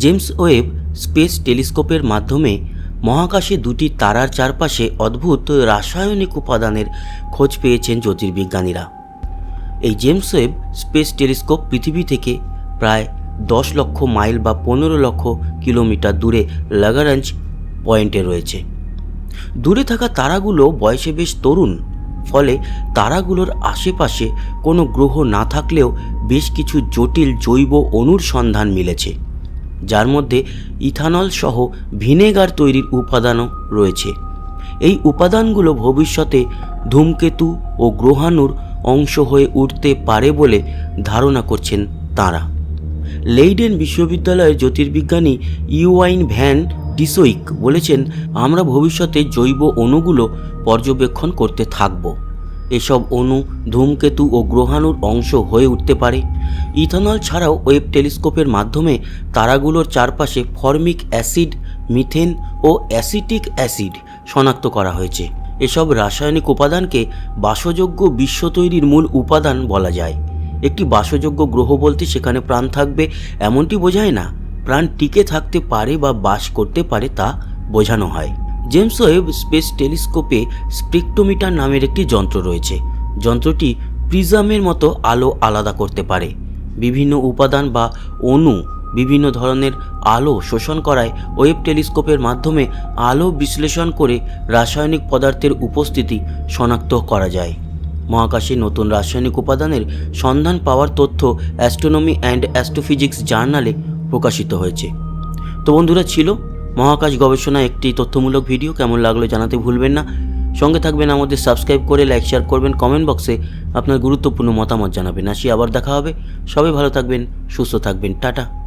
James Webb space টেলিস্কোপের মাধ্যমে মহাকাশে দুটি তারার চারপাশে অদ্ভুত রাসায়নিক উপাদানের খোঁজ পেয়েছেন জ্যোতির্বিজ্ঞানীরা। এই জেমস ওয়েব স্পেস টেলিস্কোপ পৃথিবী থেকে প্রায় দশ লক্ষ মাইল বা পনেরো লক্ষ কিলোমিটার দূরে লাগারাঞ্জ পয়েন্টে রয়েছে। দূরে থাকা তারাগুলো বয়সে বেশ তরুণ, ফলে তারাগুলোর আশেপাশে কোনো গ্রহ না থাকলেও বেশ কিছু জটিল জৈব অণুর সন্ধান মিলেছে। যার মধ্যে ইথানল সহ ভিনেগার তৈরির উপাদানও রয়েছে। এই উপাদানগুলো ভবিষ্যতে ধূমকেতু ও গ্রহাণুর অংশ হয়ে উঠতে পারে বলে ধারণা করছেন তারা। লেইডেন বিশ্ববিদ্যালয়ের জ্যোতির্বিজ্ঞানী ইউয়াইন ভ্যান ডিসোইক বলেছেন, আমরা ভবিষ্যতে জৈব অণুগুলো পর্যবেক্ষণ করতে থাকব। এসব অণু ধূমকেতু ও গ্রহাণুর অংশ হয়ে উঠতে পারে। ইথানল ছাড়াও ওয়েব টেলিস্কোপের মাধ্যমে তারাগুলোর চারপাশে ফর্মিক অ্যাসিড, মিথেন ও অ্যাসিটিক অ্যাসিড শনাক্ত করা হয়েছে। এসব রাসায়নিক উপাদানকে বাসযোগ্য বিশ্ব তৈরির মূল উপাদান বলা যায়। একটি বাসযোগ্য গ্রহ বলতে সেখানে প্রাণ থাকবে এমনটি বোঝায় না। প্রাণ টিকে থাকতে পারে বা বাস করতে পারে তা বোঝানো হয়। জেমস ওয়েব স্পেস টেলিস্কোপে স্পেকট্রোমিটার নামের একটি যন্ত্র রয়েছে। যন্ত্রটি প্রিজামের মতো আলো আলাদা করতে পারে। বিভিন্ন উপাদান বা অণু বিভিন্ন ধরনের আলো শোষণ করায় ওয়েব টেলিস্কোপের মাধ্যমে আলো বিশ্লেষণ করে রাসায়নিক পদার্থের উপস্থিতি শনাক্ত করা যায়। মহাকাশে নতুন রাসায়নিক উপাদানের সন্ধান পাওয়ার তথ্য অ্যাস্ট্রোনমি অ্যান্ড অ্যাস্ট্রোফিজিক্স জার্নালে প্রকাশিত হয়েছে। তো বন্ধুরা, ছিল মহাকাশ গবেষণা একটি তথ্যমূলক ভিডিও। কেমন লাগল জানাতে ভুলবেন না। সঙ্গে থাকবেন আমাদের সাবস্ক্রাইব করে, লাইক, শেয়ার করবেন, কমেন্ট বক্সে আপনার গুরুত্বপূর্ণ মতামত জানাবেন। আসি আবার দেখা হবে। সবাই ভালো থাকবেন, সুস্থ থাকবেন। টাটা।